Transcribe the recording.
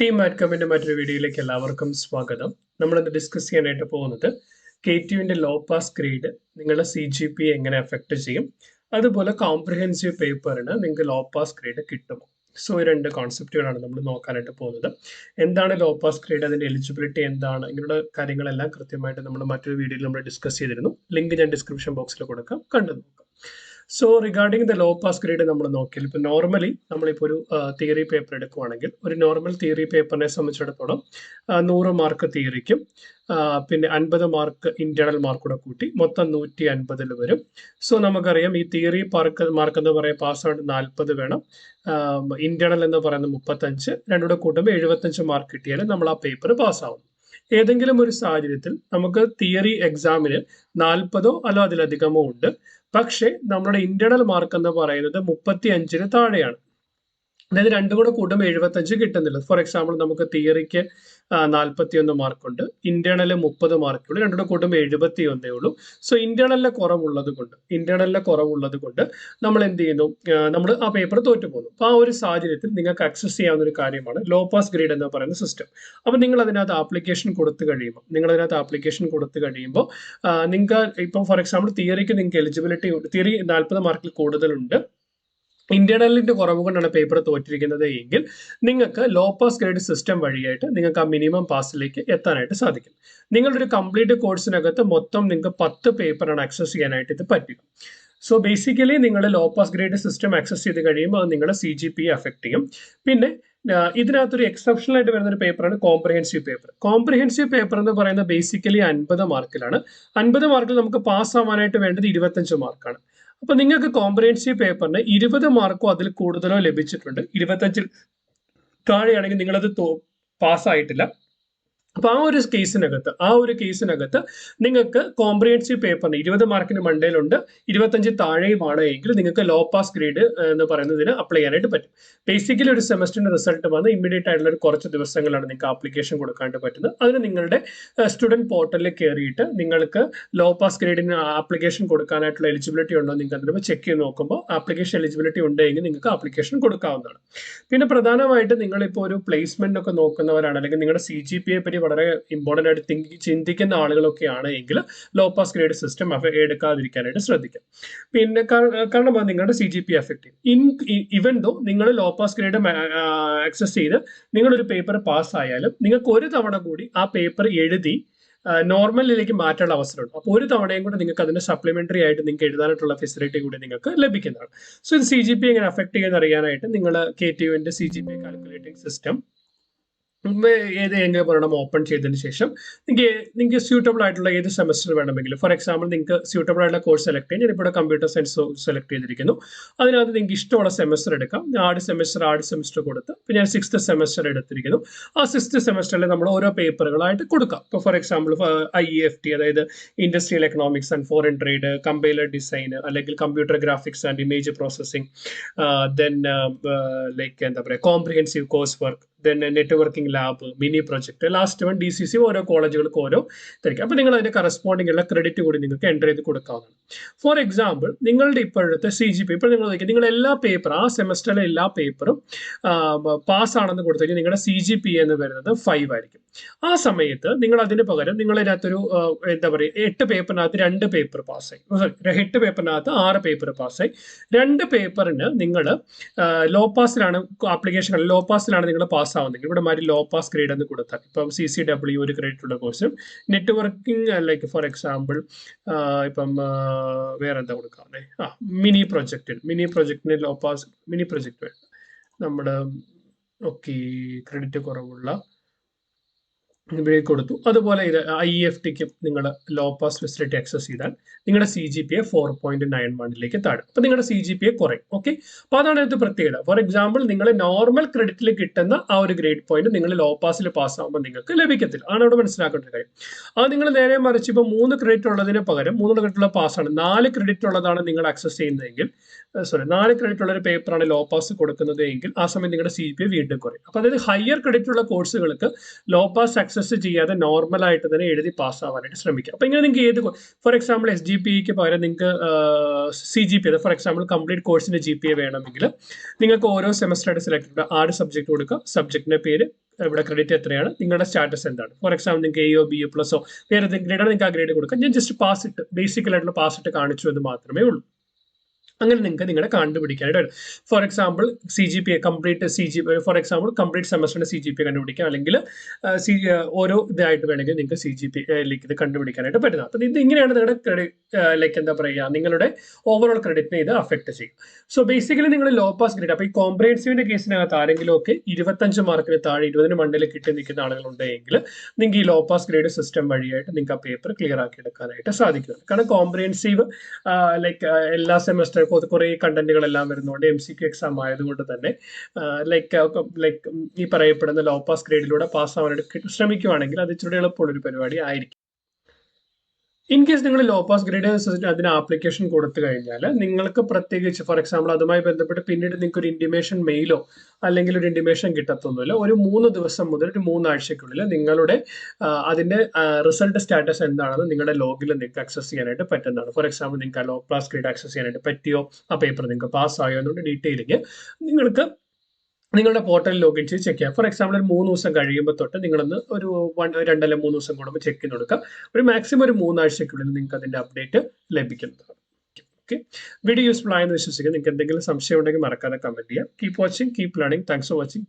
Team മാറ്റ്കമ്മിന്റെ മറ്റൊരു വീഡിയോയിലേക്ക് എല്ലാവർക്കും സ്വാഗതം. നമ്മൾ ഇന്ന് ഡിസ്കസ് ചെയ്യാനായിട്ട് പോകുന്നത് കെ ടുവിന്റെ ലോ പാസ് ഗ്രേഡ് നിങ്ങളുടെ സി ജി പി എങ്ങനെ എഫക്ട് ചെയ്യും? അതുപോലെ കോംപ്രിഹെൻസീവ് പേപ്പറിന് നിങ്ങൾക്ക് ലോ പാസ് ഗ്രേഡ് കിട്ടുമോ? സോ ഈ രണ്ട് കോൺസെപ്റ്റുകളാണ് നമ്മൾ നോക്കാനായിട്ട് പോകുന്നത്. എന്താണ് ലോ പാസ് ഗ്രേഡ് അതിന്റെ എലിജിബിലിറ്റി എന്താണ്? ഇങ്ങനെയുള്ള കാര്യങ്ങളെല്ലാം കൃത്യമായിട്ട് നമ്മൾ മറ്റൊരു വീഡിയോയിൽ നമ്മൾ ഡിസ്കസ് ചെയ്തിരുന്നു. ലിങ്ക് ഞാൻ ഡിസ്ക്രിപ്ഷൻ ബോക്സിൽ കൊടുക്കാം. കണ്ടു നോക്കാം. So regarding the low pass grade നമ്മൾ നോക്കിയാൽ ഇപ്പോൾ നോർമലി നമ്മളിപ്പോൾ ഒരു തിയറി പേപ്പർ എടുക്കുവാണെങ്കിൽ ഒരു നോർമൽ തിയറി പേപ്പറിനെ സംബന്ധിച്ചിടത്തോളം നൂറ് മാർക്ക് തിയറിക്കും പിന്നെ അൻപത് മാർക്ക് ഇന്റേണൽ മാർക്ക് കൂടെ കൂട്ടി മൊത്തം നൂറ്റി അൻപതിൽ വരും. സോ നമുക്കറിയാം ഈ തിയറി പാർക്ക് മാർക്ക് എന്ന് പറയുക പാസ് ഔട്ട് നാൽപ്പത് വേണം. ഇന്റേണൽ എന്ന് പറയുന്നത് മുപ്പത്തഞ്ച് രണ്ടുകൂടെ കൂട്ടുമ്പോൾ എഴുപത്തഞ്ച് മാർക്ക് കിട്ടിയാൽ നമ്മൾ ആ പേപ്പർ പാസ്സാവും ഏതെങ്കിലും ഒരു സാഹചര്യത്തിൽ നമുക്ക് തിയറി എക്സാമിന് നാൽപ്പതോ അല്ലോ അതിലധികമോ ഉണ്ട്. പക്ഷേ നമ്മുടെ ഇന്റേണൽ മാർക്ക് എന്ന് പറയുന്നത് മുപ്പത്തി അഞ്ചിന് താഴെയാണ്. അതായത് രണ്ടും കൂടെ കൂട്ടുമ്പോൾ എഴുപത്തഞ്ച് കിട്ടുന്നില്ല. ഫോർ എക്സാമ്പിൾ നമുക്ക് തിയറിക്ക് നാൽപ്പത്തി ഒന്ന് മാർക്കുണ്ട്. ഇന്റേണൽ മുപ്പത് മാർക്കുള്ളൂ രണ്ടും കൂടെ കൂട്ടുമ്പോൾ എഴുപത്തി ഒന്നേ ഉള്ളൂ സോ ഇന്റേണലിലെ കുറവുള്ളത് കൊണ്ട് ഇന്റേണലിലെ കുറവുള്ളത് കൊണ്ട് നമ്മൾ എന്ത് ചെയ്യുന്നു? നമ്മൾ ആ പേപ്പർ തോറ്റു പോകുന്നു അപ്പോൾ ആ ഒരു സാഹചര്യത്തിൽ നിങ്ങൾക്ക് അക്സസ് ചെയ്യാവുന്ന ഒരു കാര്യമാണ് ലോ പാസ് ഗ്രേഡ് എന്ന് പറയുന്ന സിസ്റ്റം അപ്പോൾ നിങ്ങൾ അതിനകത്ത് ആപ്ലിക്കേഷൻ കൊടുത്തു കഴിയുമ്പോൾ നിങ്ങൾ അതിനകത്ത് ആപ്ലിക്കേഷൻ കൊടുത്തു കഴിയുമ്പോൾ നിങ്ങൾക്ക് ഇപ്പം ഫോർ എക്സാമ്പിൾ തിയറിക്ക് നിങ്ങൾക്ക് എലിജിബിലിറ്റി തിയറി നാൽപ്പത് മാർക്കിൽ കൂടുതലുണ്ട്. ഇന്റേണലിന്റെ കുറവ് കൊണ്ടാണ് പേപ്പർ തോറ്റിരിക്കുന്നത് എങ്കിൽ നിങ്ങൾക്ക് ലോ പാസ് ഗ്രേഡ് സിസ്റ്റം വഴിയായിട്ട് നിങ്ങൾക്ക് ആ മിനിമം പാസിലേക്ക് എത്താനായിട്ട് സാധിക്കും. നിങ്ങളുടെ ഒരു കംപ്ലീറ്റ് കോഴ്സിനകത്ത് മൊത്തം നിങ്ങൾക്ക് പത്ത് പേപ്പറാണ് ആക്സസ് ചെയ്യാനായിട്ട് ഇത് പറ്റുക സോ ബേസിക്കലി നിങ്ങൾ low pass grade system access ചെയ്ത് കഴിയുമ്പോൾ അത് നിങ്ങളുടെ സി ജി പി അഫക്ട് ചെയ്യും. പിന്നെ ഇതിനകത്തൊരു എക്സെപ്ഷണൽ ആയിട്ട് വരുന്ന ഒരു പേപ്പറാണ് കോംപ്രിഹെൻസീവ് പേപ്പർ കോംപ്രിഹെൻസീവ് പേപ്പർ എന്ന് പറയുന്നത് ബേസിക്കലി അൻപത് മാർക്കിലാണ് അൻപത് മാർക്കിൽ നമുക്ക് പാസ് ആവാനായിട്ട് വേണ്ടത് ഇരുപത്തഞ്ച് മാർക്കാണ് അപ്പൊ നിങ്ങൾക്ക് കോംപ്രിഹെൻസീവ് പേപ്പറിന് ഇരുപത് മാർക്കോ അതിൽ കൂടുതലോ ലഭിച്ചിട്ടുണ്ട്. ഇരുപത്തഞ്ചിൽ താഴെയാണെങ്കിൽ നിങ്ങളത് പാസ്സായിട്ടില്ല അപ്പൊ ആ ഒരു കേസിനകത്ത് ആ ഒരു കേസിനകത്ത് നിങ്ങൾക്ക് കോംപ്രിഹെൻസീവ് പേപ്പറിന് ഇരുപത് മാർക്കിന് മണ്ടയിലുണ്ട് ഇരുപത്തഞ്ച് താഴെയുമാണ് എങ്കിൽ നിങ്ങൾക്ക് ലോ പാസ് ഗ്രേഡ് എന്ന് പറയുന്നതിന് അപ്ലൈ ചെയ്യാനായിട്ട് പറ്റും. ബേസിക്കലി ഒരു സെമസ്റ്ററിന്റെ റിസൾട്ട് വന്ന് ഇമ്മീഡിയറ്റ് ആയിട്ടുള്ള ഒരു കുറച്ച് ദിവസങ്ങളാണ് നിങ്ങൾക്ക് ആപ്ലിക്കേഷൻ കൊടുക്കാനായിട്ട് പറ്റുന്നത്. അതിന് നിങ്ങളുടെ സ്റ്റുഡന്റ് പോർട്ടലിൽ കയറിയിട്ട് നിങ്ങൾക്ക് ലോ പാസ് ഗ്രേഡിന് ആപ്ലിക്കേഷൻ കൊടുക്കാനായിട്ടുള്ള എലിജിബിലിറ്റി ഉണ്ടോ നിങ്ങൾക്ക് അതിന് ചെക്ക് ചെയ്ത് നോക്കുമ്പോൾ ആപ്ലിക്കേഷൻ എലിജിബിലിറ്റി ഉണ്ടെങ്കിൽ നിങ്ങൾക്ക് ആപ്ലിക്കേഷൻ കൊടുക്കാവുന്നതാണ്. പിന്നെ പ്രധാനമായിട്ട് നിങ്ങളിപ്പോൾ ഒരു പ്ലേസ്മെന്റ് ഒക്കെ നോക്കുന്നവരാണ് അല്ലെങ്കിൽ നിങ്ങളുടെ സി ജി പി എ പറ്റി വളരെ ഇമ്പോർട്ടന്റ് ആയിട്ട് തിങ്ക് ചിന്തിക്കുന്ന ആളുകളൊക്കെയാണ് എങ്കിൽ ലോ പാസ് ഗ്രേഡ് സിസ്റ്റം എടുക്കാതിരിക്കാനായിട്ട് ശ്രദ്ധിക്കാം പിന്നെ കാരണം നിങ്ങളുടെ C G P effect in even though നിങ്ങൾ ലോ പാസ് ഗ്രേഡ് ആക്സസ് ചെയ്ത് നിങ്ങളൊരു പേപ്പർ പാസ് ആയാലും നിങ്ങൾക്ക് ഒരു തവണ കൂടി ആ പേപ്പർ എഴുതി നോർമലിലേക്ക് മാറ്റാനുള്ള അവസരമുണ്ട്. അപ്പോൾ ഒരു തവണയും കൂടെ നിങ്ങൾക്ക് അതിന് സപ്ലിമെന്ററി ആയിട്ട് നിങ്ങൾക്ക് എഴുതാനായിട്ടുള്ള ഫെസിലിറ്റി കൂടി നിങ്ങൾക്ക് ലഭിക്കുന്നതാണ്. സോ ഇത് സി ജി പി എങ്ങനെ അഫക്ട് ചെയ്യുന്ന അറിയാനായിട്ട് നിങ്ങൾ K T യുവിന്റെ C G P calculating system ഏതെങ്കിലും പറയണം? ഓപ്പൺ ചെയ്തതിന് ശേഷം നിങ്ങൾക്ക് നിങ്ങൾക്ക് സ്യൂട്ടബിൾ ആയിട്ടുള്ള ഏത് സെമസ്റ്റർ വേണമെങ്കിലും ഫോർ എക്സാമ്പിൾ നിങ്ങൾക്ക് സ്യൂട്ടബിൾ ആയിട്ടുള്ള കോഴ്സ് സെലക്ട് ചെയ്യാൻ ഞാനിപ്പോൾ കമ്പ്യൂട്ടർ സയൻസ് സെലക്ട് ചെയ്തിരിക്കുന്നു. അതിനകത്ത് നിങ്ങൾക്ക് ഇഷ്ടമുള്ള സെമസ്റ്റർ എടുക്കാം. ആഡ് സെമസ്റ്റർ ആഡ് സെമസ്റ്റർ കൊടുത്ത് പിന്നെ ഞാൻ സിക്സ്ത് സെമസ്റ്റർ എടുത്തിരിക്കുന്നു. ആ സിക്സ്ത് സെമസ്റ്ററിൽ നമ്മൾ ഓരോ പേപ്പറുകളായിട്ട് കൊടുക്കാം. ഇപ്പോൾ for example I E F T അതായത് industrial economics and foreign trade compiler design അല്ലെങ്കിൽ computer graphics and image processing then like എന്താ പറയുക comprehensive course work then networking lab mini project last one D C C ഓരോ കോളേജുകൾക്ക് ഓരോ ഇതായിരിക്കും അപ്പോൾ നിങ്ങൾ അതിന്റെ കറസ്പോണ്ടിങ് ഉള്ള ക്രെഡിറ്റ് കൂടി നിങ്ങൾക്ക് എന്റർ ചെയ്ത് കൊടുക്കാവുന്നതാണ്. ഫോർ എക്സാമ്പിൾ നിങ്ങളുടെ ഇപ്പോഴത്തെ സി ജി പി ഇപ്പോൾ നിങ്ങൾ നോക്കി നിങ്ങൾ എല്ലാ പേപ്പറും ആ സെമസ്റ്ററിലെ എല്ലാ പേപ്പറും പാസ് ആണെന്ന് കൊടുത്തു നിങ്ങളുടെ സി ജി പി എന്ന് വരുന്നത് ഫൈവ് ആയിരിക്കും. ആ സമയത്ത് നിങ്ങൾ അതിന് പകരം നിങ്ങൾ ഇതിനകത്തൊരു എന്താ പറയുക എട്ട് പേപ്പറിനകത്ത് രണ്ട് പേപ്പർ പാസ്സായി സോറി എട്ട് പേപ്പറിനകത്ത് ആറ് പേപ്പർ പാസ്സായി രണ്ട് പേപ്പറിന് നിങ്ങൾ ലോ പാസിലാണ് ആപ്ലിക്കേഷൻ ലോ പാസിലാണ് നിങ്ങൾ പാസ്സാവുന്നെങ്കിൽ ഇവിടെ മാറ്റി ലോ പാസ് ഗ്രേഡ് എന്ന് കൊടുത്താൽ ഇപ്പം സി സി ഡബ്ല്യു ഒരു ക്രെഡിറ്റ് ഉള്ള കോഴ്സും നെറ്റ്വർക്കിംഗ് ലൈക്ക് ഫോർ എക്സാമ്പിൾ ഇപ്പം ആ, വേറെ എന്താ കൊടുക്കാവുന്നേ ആ മിനി പ്രൊജക്റ്റിൽ മിനി പ്രൊജക്റ്റിന് ലോ പാസ് മിനി പ്രൊജക്റ്റ് വേണം. നമ്മുടെ ഓക്കെ ക്രെഡിറ്റ് കുറവുള്ള ഇവിടെ കൊടുത്തു. അതുപോലെ ഇത് ഐ എഫ് ടിക്കും നിങ്ങൾ ലോ പാസ് ഫെസിലിറ്റി ആക്സസ് ചെയ്താൽ നിങ്ങളുടെ C G P A four point nine വണ്ണിലേക്ക് താഴും. അപ്പൊ നിങ്ങളുടെ സി ജി പി എ കുറയും. ഓക്കെ അപ്പൊ അതാണ് ഇതിന്റെ പ്രത്യേകത. ഫോർ എക്സാമ്പിൾ നിങ്ങൾ നോർമൽ ക്രെഡിറ്റിൽ കിട്ടുന്ന ആ ഒരു ഗ്രേഡ് പോയിന്റ് നിങ്ങൾ ലോ പാസിൽ പാസ് ആകുമ്പോൾ നിങ്ങൾക്ക് ലഭിക്കത്തില്ല. ആണ് അവിടെ മനസ്സിലാക്കേണ്ട കാര്യം. അത് നിങ്ങൾ നേരെ മറിച്ച് ഇപ്പോൾ മൂന്ന് ക്രെഡിറ്റ് ഉള്ളതിന് പകരം മൂന്ന് ക്രെഡിറ്റുള്ള പാസ്സാണ് നാല് ക്രെഡിറ്റ് ഉള്ളതാണ് നിങ്ങൾ ആക്സസ് ചെയ്യുന്നതെങ്കിൽ സോറി നാല് ക്രെഡിറ്റ് ഉള്ള ഒരു പേപ്പറാണ് ലോ പാസ് കൊടുക്കുന്നത് എങ്കിൽ ആ സമയം നിങ്ങളുടെ സി പി എ വീണ്ടും കുറയും. അപ്പൊ അതായത് ഹയർ ക്രെഡിറ്റ് ഉള്ള കോഴ്സുകൾക്ക് ലോ പാസ് ആക്സസ് ചെയ്യാതെ നോർമൽ ആയിട്ട് തന്നെ എഴുതി പാസ്സാവാനായിട്ട് ശ്രമിക്കുക. അപ്പൊ ഇങ്ങനെ നിങ്ങൾക്ക് ഏത് ഫോർ എക്സാമ്പിൾ എസ് ജി പിക്ക് പകരം നിങ്ങൾക്ക് C G P for example complete കോഴ്സിന്റെ ജി പി എ വേണമെങ്കിൽ നിങ്ങൾക്ക് ഓരോ സെമസ്റ്റർ ആയിട്ട് സെലക്ട് ചെയ്യുക ആറ് സബ്ജക്ട് കൊടുക്കുക. സബ്ജക്റ്റിന്റെ പേര് ഇവിടെ ക്രെഡിറ്റ് എത്രയാണ് നിങ്ങളുടെ സ്റ്റാറ്റസ് എന്താണ്. ഫോർ എക്സാമ്പിൾ നിങ്ങൾക്ക് എയോ ബി എ പ്ലസോ വേറെ ഗ്രേഡാണ് നിങ്ങൾക്ക് ആ ഗ്രേഡ് കൊടുക്കാം. ഞാൻ ജസ്റ്റ് പാസ് ഇട്ട് ബേസിക്കലായിട്ടുള്ള പാസ് ഇട്ട് കാണിച്ചു എന്ന് മാത്രമേ ഉള്ളൂ. അങ്ങനെ നിങ്ങൾക്ക് നിങ്ങളുടെ കണ്ടുപിടിക്കാനായിട്ട് for example C G P A complete C G for example complete സെമസ്റ്ററിന്റെ C G P കണ്ടുപിടിക്കാം. അല്ലെങ്കിൽ സി ഓരോ ഇതായിട്ട് വേണമെങ്കിൽ നിങ്ങൾക്ക് സി ജി പി ലേക്ക് ഇത് കണ്ടുപിടിക്കാനായിട്ട് പറ്റുന്നത് അപ്പം ഇത് ഇങ്ങനെയാണ് നിങ്ങളുടെ ക്രെഡിറ്റ് ലൈക്ക് എന്താ പറയുക നിങ്ങളുടെ ഓവറോൾ ക്രെഡിറ്റിനെ ഇത് അഫക്റ്റ് ചെയ്യും. സോ ബേസിക്കലി നിങ്ങൾ ലോ പാസ് ഗ്രേഡ് അപ്പോൾ ഈ കോംപ്രിഹെൻസീവിന്റെ കേസിനകത്ത് ആരെങ്കിലും ഒക്കെ ഇരുപത്തഞ്ച് മാർക്കിന് താഴെ ഇരുപതിന് മണ്ണിൽ കിട്ടി നിൽക്കുന്ന ആളുകളുണ്ടെങ്കിൽ നിങ്ങൾക്ക് ഈ ലോ പാസ് ഗ്രേഡ് സിസ്റ്റം വഴിയായിട്ട് നിങ്ങൾക്ക് ആ പേപ്പർ ക്ലിയർ ആക്കി എടുക്കാനായിട്ട് സാധിക്കും. കാരണം കോംപ്രഹെൻസീവ് ലൈക്ക് എല്ലാ സെമസ്റ്റർ കുറേ കണ്ടന്റുകളെല്ലാം വരുന്നുണ്ട്. എം സി ക്യു എക്സാം ആയതുകൊണ്ട് തന്നെ ലൈക്ക് ലൈക്ക് ഈ പറയപ്പെടുന്ന ലോ പാസ് ഗ്രേഡിലൂടെ പാസ് ആവാനായിട്ട് ശ്രമിക്കുവാണെങ്കിൽ അത് ഇച്ചിരി എളുപ്പമുള്ളൊരു പരിപാടി ആയിരിക്കും. ഇൻ കേസ് നിങ്ങൾ ലോ പാസ് ഗ്രേഡ് അതിന് ആപ്ലിക്കേഷൻ കൊടുത്തു കഴിഞ്ഞാൽ നിങ്ങൾക്ക് പ്രത്യേകിച്ച് ഫോർ എക്സാമ്പിൾ അതുമായി ബന്ധപ്പെട്ട് പിന്നീട് നിങ്ങൾക്ക് ഒരു ഇൻഡിമേഷൻ മെയിലോ അല്ലെങ്കിൽ ഒരു ഇൻഡിമേഷൻ കിട്ടത്തൊന്നുമില്ല. ഒരു മൂന്ന് ദിവസം മുതൽ ഒരു മൂന്നാഴ്ചക്കുള്ളിൽ നിങ്ങളുടെ അതിന്റെ റിസൾട്ട് സ്റ്റാറ്റസ് എന്താണെന്ന് നിങ്ങളുടെ ലോഗിൽ നിങ്ങൾക്ക് ആക്സസ് ചെയ്യാനായിട്ട് പറ്റുന്നതാണ്. ഫോർ എക്സാമ്പിൾ നിങ്ങൾക്ക് ലോ പാസ് ഗ്രേഡ് ആക്സസ് ചെയ്യാനായിട്ട് പറ്റിയോ? ആ പേപ്പർ നിങ്ങൾക്ക് പാസ് ആയോ? എന്നുള്ള ഡീറ്റെയിലിങ് നിങ്ങൾക്ക് നിങ്ങളുടെ പോർട്ടലിൽ ലോഗിൻ ചെയ്ത് ചെക്ക് ചെയ്യാം. ഫോർ എക്സാമ്പിൾ ഒരു മൂന്ന് ദിവസം കഴിയുമ്പോൾ തൊട്ട് നിങ്ങളൊന്ന് ഒരു വൺ രണ്ടല്ല മൂന്ന് ദിവസം കൂടുമ്പോൾ ചെക്ക് ചെയ്ത് കൊടുക്കുക ഒരു മാക്സിമം ഒരു മൂന്നാഴ്ചയ്ക്കുള്ളിൽ നിങ്ങൾക്ക് അതിന്റെ അപ്ഡേറ്റ് ലഭിക്കുന്നതാണ്. ഓക്കെ വീഡിയോ യൂസ്ഫുൾ ആയെന്ന് വിശ്വസിക്കുക. നിങ്ങൾക്ക് എന്തെങ്കിലും സംശയം ഉണ്ടെങ്കിൽ മറക്കാതെ കമന്റ് ചെയ്യാം. Keep watching keep learning thanks for watching